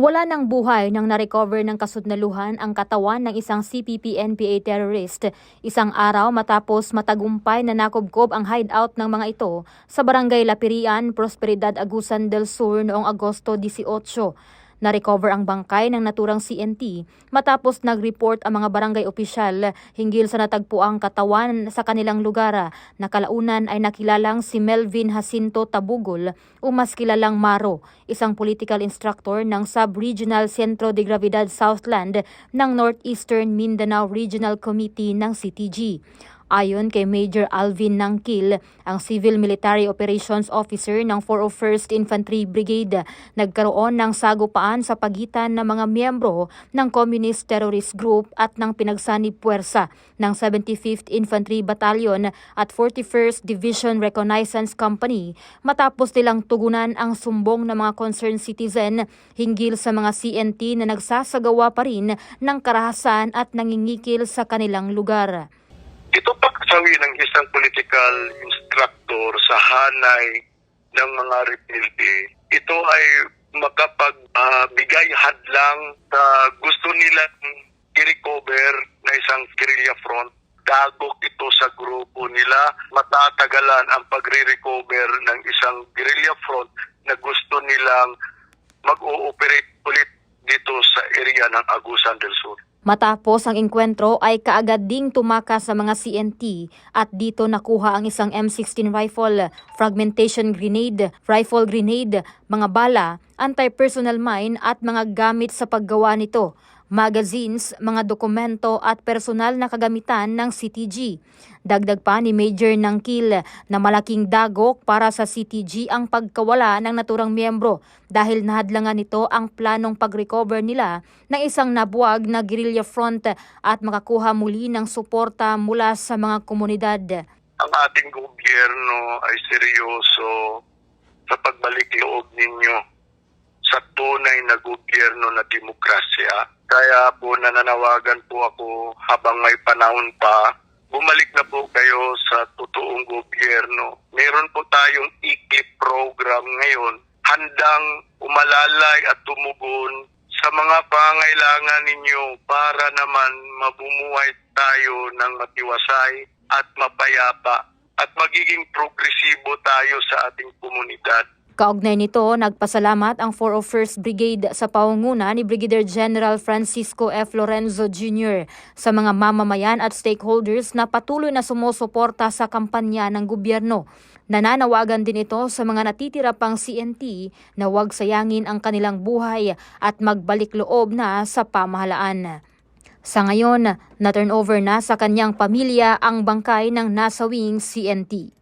Wala ng buhay nang narecover ng kasudnaluhan ang katawan ng isang CPP-NPA terrorist isang araw matapos matagumpay na nakubkob ang hideout ng mga ito sa barangay Lapirian, Prosperidad, Agusan del Sur noong Agosto 18. Na-recover ang bangkay ng naturang CNT matapos nag-report ang mga barangay opisyal hinggil sa natagpuang katawan sa kanilang lugar na kalaunan ay nakilalang si Melvin Jacinto Tabugol o mas kilalang Maro, isang political instructor ng Sub-Regional Centro de Gravidad Southland ng Northeastern Mindanao Regional Committee ng CTG. Ayon kay Major Alvin Nangkil, ang Civil Military Operations Officer ng 401st Infantry Brigade, nagkaroon ng sagupaan sa pagitan ng mga miyembro ng Communist Terrorist Group at ng pinagsanib puwersa ng 75th Infantry Battalion at 41st Division Reconnaissance Company matapos nilang tugunan ang sumbong ng mga concerned citizen hinggil sa mga CNT na nagsasagawa pa rin ng karahasan at nangingikil sa kanilang lugar. Ito pa kasawi ng isang political instructor sa hanay ng mga rebelde. Ito ay makapagbigay hadlang sa gusto nilang i-recover na isang guerrilla front. Dagok ito sa grupo nila. Matatagalan ang pagre-recover ng isang guerrilla front na gusto nilang mag-ooperate ulit dito sa area ng Agusan del Sur. Matapos ang engkwentro ay kaagad ding tumakas sa mga CNT at dito nakuha ang isang M16 rifle, fragmentation grenade, rifle grenade, mga bala, anti-personnel mine at mga gamit sa paggawa nito, magazines, mga dokumento at personal na kagamitan ng CTG. Dagdag pa ni Major Nangkil na malaking dagok para sa CTG ang pagkawala ng naturang miyembro dahil nahadlangan nito ang planong pag-recover nila ng isang nabuwag na guerrilla front at makakuha muli ng suporta mula sa mga komunidad. ang ating gobyerno ay seryoso sa pagbalik loob ninyo sa tunay na gobyerno na demokrasya. Kaya po nananawagan po ako habang may panahon pa, bumalik na po kayo sa totoong gobyerno. Meron po tayong IKIP program ngayon, handang umalalay at tumugon sa mga pangailangan ninyo para naman mabumuhay tayo ng matiwasay at mapayapa at magiging progresibo tayo sa ating komunidad. Kaugnay nito, nagpasalamat ang 401st Brigade sa paunguna ni Brigadier General Francisco F. Lorenzo Jr. sa mga mamamayan at stakeholders na patuloy na sumusuporta sa kampanya ng gobyerno. Nananawagan din ito sa mga natitira pang CNT na huwag sayangin ang kanilang buhay at magbalik loob na sa pamahalaan. Sa ngayon, na-turnover na sa kanyang pamilya ang bangkay ng nasawing CNT.